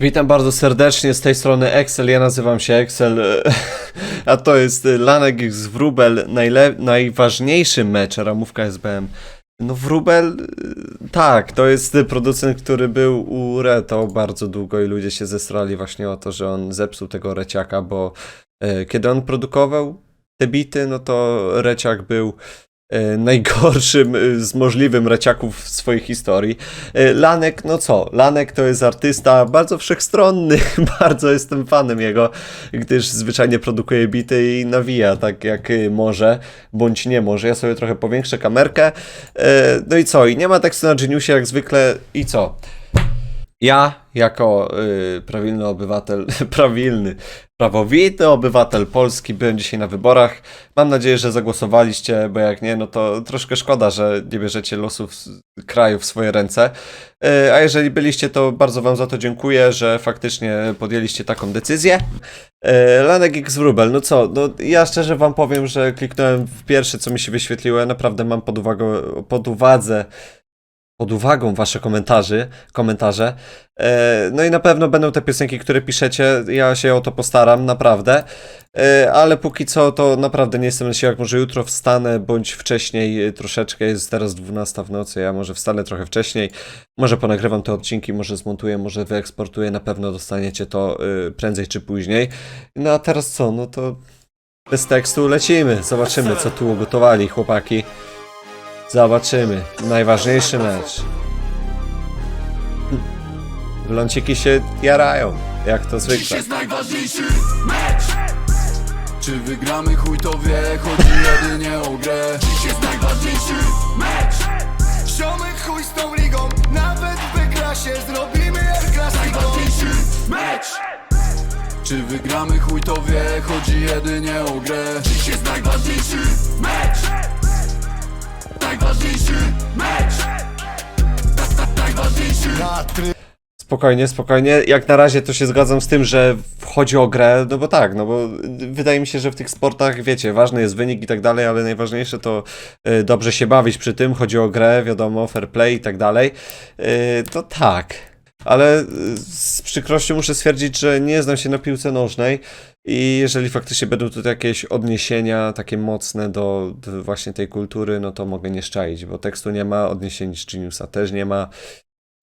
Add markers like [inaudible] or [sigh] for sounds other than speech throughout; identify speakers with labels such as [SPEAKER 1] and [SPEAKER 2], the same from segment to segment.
[SPEAKER 1] Witam bardzo serdecznie z tej strony Excel, ja nazywam się Excel, [laughs] a to jest Lanek X Wróbel, najle- najważniejszy mecz ramówka SBM. No Wróbel, tak, to jest producent, który był u Reto bardzo długo i ludzie się zestrali właśnie o to, że on zepsuł tego Reciaka, bo e, kiedy on produkował te bity, no to Reciak był najgorszym e, z możliwym Reciaków w swojej historii. E, Lanek, no co? Lanek to jest artysta bardzo wszechstronny, [laughs] bardzo jestem fanem jego, gdyż zwyczajnie produkuje bity i nawija tak jak może, bądź nie może. Ja sobie trochę powiększę kamerkę. E, No i co? I nie ma tekstu na Geniusie jak zwykle. I co? Ja, jako y, prawilny obywatel, [laughs] prawilny, prawowity obywatel Polski, byłem dzisiaj na wyborach. Mam nadzieję, że zagłosowaliście, bo jak nie, no to troszkę szkoda, że nie bierzecie losów kraju w swoje ręce. E, A jeżeli byliście, to bardzo Wam za to dziękuję, że faktycznie podjęliście taką decyzję. E, Lanek X Wróbel, no co, no ja szczerze Wam powiem, że kliknąłem w pierwsze, co mi się wyświetliło, ja naprawdę mam pod, uwagę, pod uwadze pod uwagą wasze komentarzy, komentarze. E, no i na pewno będą te piosenki, które piszecie. Ja się o to postaram, naprawdę. E, ale póki co to naprawdę nie jestem na siłach. Może jutro wstanę, bądź wcześniej e, troszeczkę. Jest teraz 12 w nocy. Ja może wstanę trochę wcześniej. Może ponagrywam te odcinki, może zmontuję, może wyeksportuję. Na pewno dostaniecie to e, prędzej czy później. No a teraz co? No to bez tekstu lecimy. Zobaczymy, co tu ugotowali chłopaki. Zobaczymy. Najważniejszy mecz. Bląciki się jarają, jak to
[SPEAKER 2] Dziś
[SPEAKER 1] zwykle.
[SPEAKER 2] jest najważniejszy mecz. Czy wygramy chuj to wie, chodzi jedynie o grę. Dziś jest najważniejszy mecz.
[SPEAKER 3] Chuj z tą ligą, nawet w B-klasie zrobimy
[SPEAKER 2] Najważniejszy mecz. Czy wygramy chuj to wie, chodzi jedynie o grę. Dziś jest najważniejszy mecz
[SPEAKER 3] Try...
[SPEAKER 1] Spokojnie, spokojnie. Jak na razie to się zgadzam z tym, że chodzi o grę, no bo tak, no bo wydaje mi się, że w tych sportach, wiecie, ważny jest wynik i tak dalej, ale najważniejsze to y, dobrze się bawić przy tym, chodzi o grę, wiadomo, fair play i tak dalej. Y, to tak. Ale y, z przykrością muszę stwierdzić, że nie znam się na piłce nożnej i jeżeli faktycznie będą tutaj jakieś odniesienia takie mocne do, do właśnie tej kultury, no to mogę nie szczaić, bo tekstu nie ma, odniesień z Geniusa też nie ma.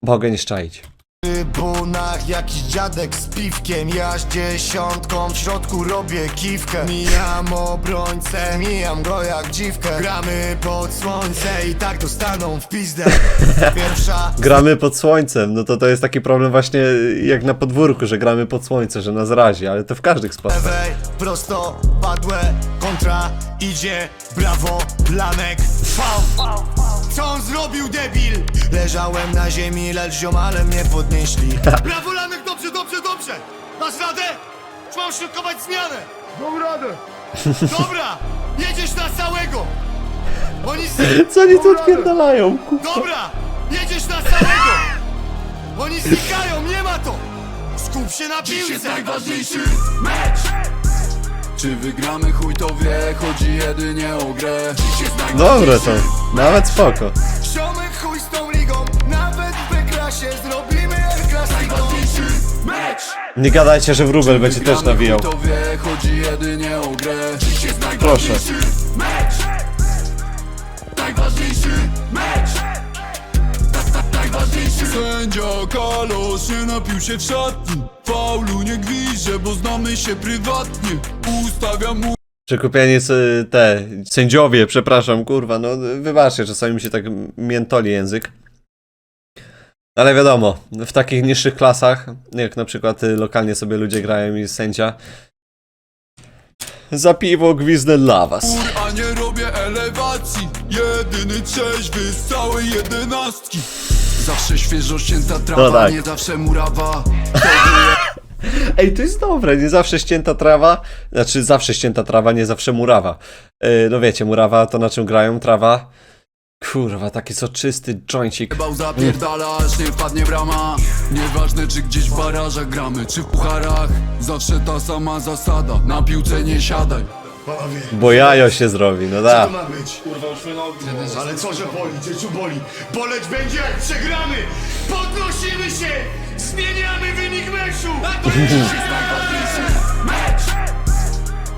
[SPEAKER 1] Mogę nie szczaić.
[SPEAKER 3] trybunach jakiś dziadek z piwkiem. Ja z dziesiątką w środku robię kiwkę. Mijam obrońcę, mijam go jak dziwkę. Gramy pod słońce i tak dostaną w pizdę. [laughs] Pierwsza
[SPEAKER 1] Gramy pod słońcem, no to to jest taki problem właśnie jak na podwórku, że gramy pod słońce, że nas razi, ale to w każdych sportach.
[SPEAKER 3] lewej, prosto, padłe, kontra, idzie, brawo, Lanek, fał Co on zrobił, debil? Leżałem na ziemi, lecz ziomale mnie podnieśli. [laughs] Brawo, Lanek, dobrze, dobrze, dobrze. Masz radę? Czy mam środkować zmianę? Mam radę. Dobra, jedziesz na całego. Oni z...
[SPEAKER 1] Co oni tu odpierdalają?
[SPEAKER 3] Dobra, jedziesz na całego. Oni znikają, nie ma to. Skup się na
[SPEAKER 2] Dziś jest
[SPEAKER 3] piłce.
[SPEAKER 2] najważniejszy mecz Czy wygramy chuj to wie, chodzi jedynie o grę
[SPEAKER 1] Dobre to, nawet spoko.
[SPEAKER 3] Ziomek chuj z tą ligą, nawet w B-klasie zrobimy
[SPEAKER 2] Najważniejszy mecz
[SPEAKER 1] Nie gadajcie, że wróbel będzie też
[SPEAKER 2] Wygramy
[SPEAKER 1] nawijał.
[SPEAKER 2] chuj to wie, chodzi jedynie o grę
[SPEAKER 1] Proszę.
[SPEAKER 2] Sędzia Kalosz nie napił się w szatni Faulu nie gwizdże, bo znamy się prywatnie Ustawiam mu
[SPEAKER 1] Przekupianie te, sędziowie, przepraszam, kurwa, no wybaczcie, czasami mi się tak miętoli język. Ale wiadomo, w takich niższych klasach, jak na przykład y, lokalnie sobie ludzie grają i sędzia, za piwo gwizdę dla was.
[SPEAKER 2] a nie robię elewacji Jedyny trzeźwy z całej jedenastki Zawsze świeżo ścięta trawa,
[SPEAKER 1] No tak.
[SPEAKER 2] nie zawsze murawa [laughs]
[SPEAKER 1] Ej, to jest dobre, nie zawsze ścięta trawa, znaczy zawsze ścięta trawa, nie zawsze murawa. Yy, no wiecie, murawa to na czym grają, trawa. Kurwa, taki soczysty joincik.
[SPEAKER 2] Bał zapierdala, aż nie wpadnie brama Nieważne czy gdzieś w barażach gramy, czy w pucharach Zawsze ta sama zasada, na piłce nie siadaj
[SPEAKER 3] Panowie,
[SPEAKER 1] Bo jajo się zrobi, no
[SPEAKER 3] co
[SPEAKER 1] da.
[SPEAKER 3] to ma być? Kurwa, już mnie nogi Ale co, że boli? Cieczu boli? Boleć będzie jak przegramy! Podnosimy się! Zmieniamy wynik meczu! A to jest najważniejszy mecz!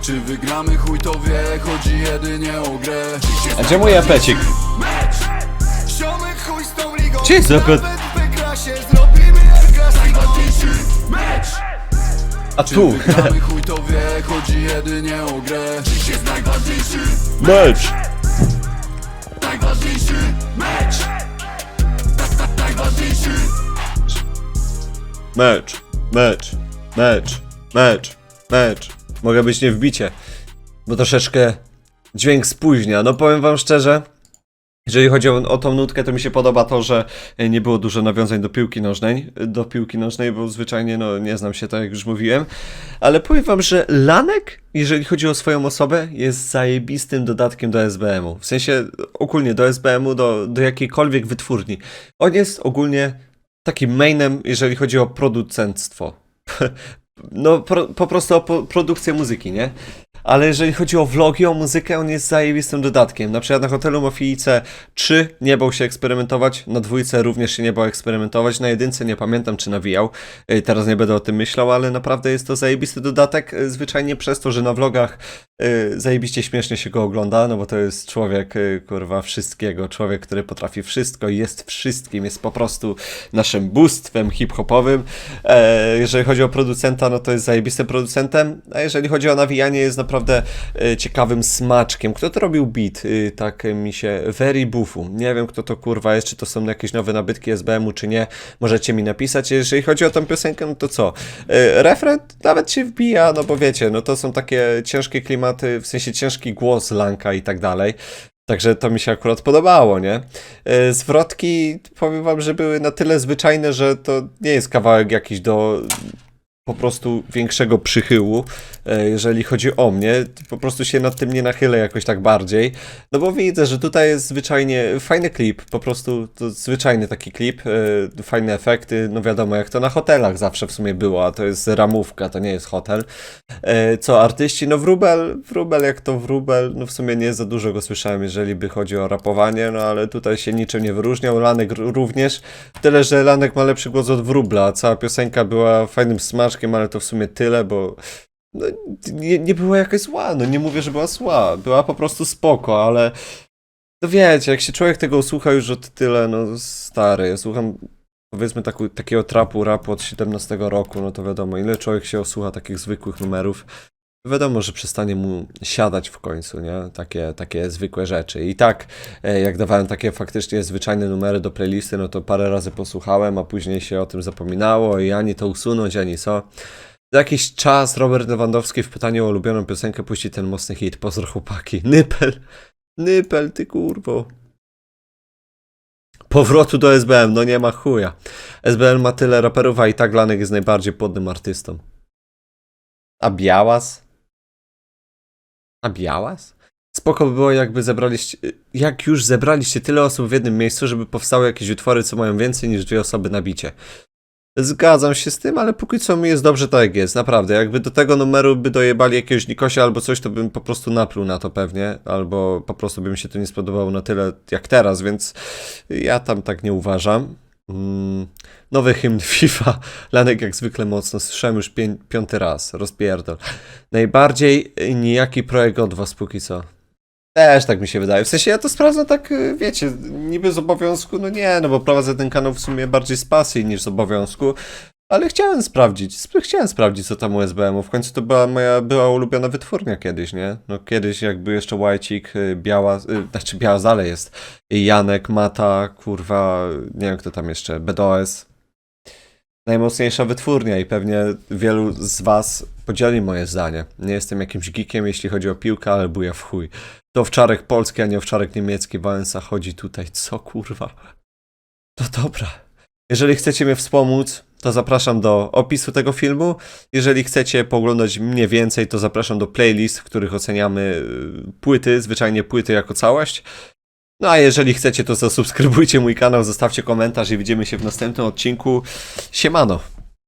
[SPEAKER 2] Czy wygramy chuj to wie, chodzi jedynie o grę
[SPEAKER 1] A gdzie mój apecik?
[SPEAKER 3] Ziomek chuj z tą ligą
[SPEAKER 1] Gdzie jest?
[SPEAKER 3] Nawet w B-klasie zrobimy
[SPEAKER 1] A tu.
[SPEAKER 2] Wygramy chuj to wie, chodzi jedynie o grę Dziś jest najważniejszy,
[SPEAKER 1] Mecz.
[SPEAKER 2] najważniejszy mecz Najważniejszy
[SPEAKER 1] Mecz. Mecz. Mecz. Mecz. Mecz. Mogę być nie wbicie. Bo troszeczkę dźwięk spóźnia. No powiem wam szczerze. Jeżeli chodzi o, o tą nutkę, to mi się podoba to, że nie było dużo nawiązań do piłki nożnej, do piłki nożnej, bo zwyczajnie no, nie znam się, tak jak już mówiłem. Ale powiem wam, że Lanek, jeżeli chodzi o swoją osobę, jest zajebistym dodatkiem do SBM-u. W sensie ogólnie do SBM-u, do, do jakiejkolwiek wytwórni. On jest ogólnie takim mainem, jeżeli chodzi o producentstwo. [laughs] No, pro, po prostu o po, produkcję muzyki, nie? Ale jeżeli chodzi o vlogi, o muzykę, on jest zajebistym dodatkiem. Na przykład na hotelu Mofiice 3 nie bał się eksperymentować, na dwójce również się nie bał eksperymentować, na jedynce nie pamiętam czy nawijał, Yy, teraz nie będę o tym myślał, ale naprawdę jest to zajebisty dodatek, yy, zwyczajnie przez to, że na vlogach yy, zajebiście śmiesznie się go ogląda, no bo to jest człowiek, kurwa, wszystkiego, człowiek, który potrafi wszystko, jest wszystkim, jest po prostu naszym bóstwem hip-hopowym. E, jeżeli chodzi o producenta, no to jest zajebistym producentem, a jeżeli chodzi o nawijanie, jest naprawdę e, ciekawym smaczkiem. Kto to robił beat? E, tak mi się... Very Buffu. Nie wiem, kto to kurwa jest, czy to są jakieś nowe nabytki SBM-u, czy nie. Możecie mi napisać. Jeżeli chodzi o tą piosenkę, no to co? E, refren nawet się wbija, no bo wiecie, no to są takie ciężkie klimaty, w sensie ciężki głos Lanka i tak dalej. Także to mi się akurat podobało, nie? E, Zwrotki, powiem wam, że były na tyle zwyczajne, że to nie jest kawałek jakiś do po prostu większego przychyłu, e, jeżeli chodzi o mnie. Po prostu się nad tym nie nachylę jakoś tak bardziej. No bo widzę, że tutaj jest zwyczajnie fajny klip, po prostu to zwyczajny taki klip, e, fajne efekty, no wiadomo, jak to na hotelach zawsze w sumie było, a to jest ramówka, to nie jest hotel. E, Co artyści? No wróbel, wróbel jak to wróbel, no w sumie nie za dużo go słyszałem, jeżeli by chodzi o rapowanie, no ale tutaj się niczym nie wyróżniał, Lanek również, tyle, że Lanek ma lepszy głos od wróbla, cała piosenka była fajnym smaczkiem, ale to w sumie tyle, bo no, nie, nie była jakaś zła, no nie mówię, że była zła, była po prostu spoko, ale no wiecie, jak się człowiek tego usłucha już od tyle, no stary, ja słucham powiedzmy taku, takiego trapu, rapu od 17 roku, no to wiadomo, ile człowiek się osłucha takich zwykłych numerów, wiadomo, że przestanie mu siadać w końcu, nie? Takie, takie zwykłe rzeczy. I tak, e, jak dawałem takie faktycznie zwyczajne numery do playlisty, no to parę razy posłuchałem, a później się o tym zapominało i ani to usunąć, ani co. Za jakiś czas Robert Lewandowski w pytaniu o ulubioną piosenkę puści ten mocny hit. Pozdro chłopaki. [laughs] Nypel. Nypel, ty kurwo. Powrotu do SBM, no nie ma chuja. SBM ma tyle raperów, a i tak Lanek jest najbardziej płodnym artystą. A Białas? A Białas? Spoko by było, jakby zebraliście, jak już zebraliście tyle osób w jednym miejscu, żeby powstały jakieś utwory, co mają więcej niż dwie osoby na bicie. Zgadzam się z tym, ale póki co mi jest dobrze tak jak jest, naprawdę. Jakby do tego numeru by dojebali jakiegoś Nikosia albo coś, to bym po prostu napluł na to pewnie, albo po prostu by mi się to nie spodobało na tyle jak teraz, więc ja tam tak nie uważam. Mm, nowy hymn [laughs] FIFA, Lanek jak zwykle mocno, słyszałem już piąty raz, rozpierdol. Najbardziej nijaki projekt od was póki co. Też tak mi się wydaje. W sensie ja to sprawdzam tak, y, wiecie, niby z obowiązku, no nie, no bo prowadzę ten kanał w sumie bardziej z pasji niż z obowiązku, ale chciałem sprawdzić, sp- chciałem sprawdzić co tam u SBM-u. W końcu to była moja była ulubiona wytwórnia kiedyś, nie? No kiedyś jakby jeszcze Łajcik, y, Biała, y, znaczy Biała dalej jest, Janek, Mata, kurwa, nie wiem kto tam jeszcze, BDOS. Najmocniejsza wytwórnia i pewnie wielu z was podzieli moje zdanie. Nie jestem jakimś geekiem, jeśli chodzi o piłkę, ale buja w chuj. To owczarek polski, a nie owczarek niemiecki. Wałęsa chodzi tutaj. Co kurwa? To dobra. Jeżeli chcecie mnie wspomóc, to zapraszam do opisu tego filmu. Jeżeli chcecie poglądać mnie więcej, to zapraszam do playlist, w których oceniamy y, płyty, zwyczajnie płyty jako całość. No a jeżeli chcecie, to zasubskrybujcie mój kanał, zostawcie komentarz i widzimy się w następnym odcinku. Siemano!